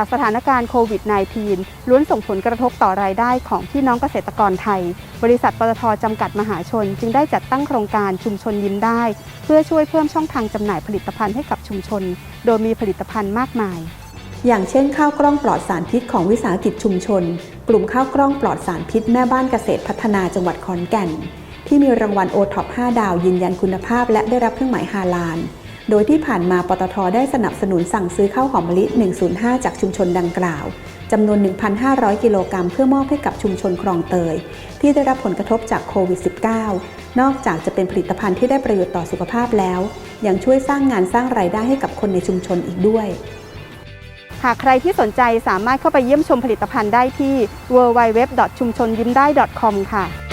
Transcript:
จากสถานการณ์โควิด -19 ล้วนส่งผลกระทบต่อรายได้ของพี่น้องเกษตรกรไทย บริษัทปตทจำกัดมหาชน จึงได้จัดตั้งโครงการชุมชนยิ้มได้ เพื่อช่วยเพิ่มช่องทางจำหน่ายผลิตภัณฑ์ให้กับชุมชน โดยมีผลิตภัณฑ์มากมาย อย่างเช่นข้าวกล้องปลอดสารพิษของวิสาหกิจชุมชน กลุ่มข้าวกล้องปลอดสารพิษแม่บ้านเกษตรพัฒนาจังหวัดขอนแก่น ที่มีรางวัลโอท็อป5ดาวยืนยันคุณภาพ และได้รับเครื่องหมายฮาลาล โดยที่ผ่านมาปตทได้สนับสนุนสั่งซื้อข้าวหอมมะลิ 105 จากชุมชนดังกล่าวจำนวน 1,500 กิโลกรัมเพื่อมอบให้กับชุมชนคลองเตย ที่ได้รับผลกระทบจากโควิด -19 นอกจากจะเป็นผลิตภัณฑ์ที่ได้ประโยชน์ต่อสุขภาพแล้ว ยังช่วยสร้างงานสร้างรายได้ให้กับคนในชุมชนอีกด้วย หากใครที่สนใจสามารถเข้าไปเยี่ยมชมผลิตภัณฑ์ได้ที่ www. ชุมชนยิ้มได้ .com ค่ะ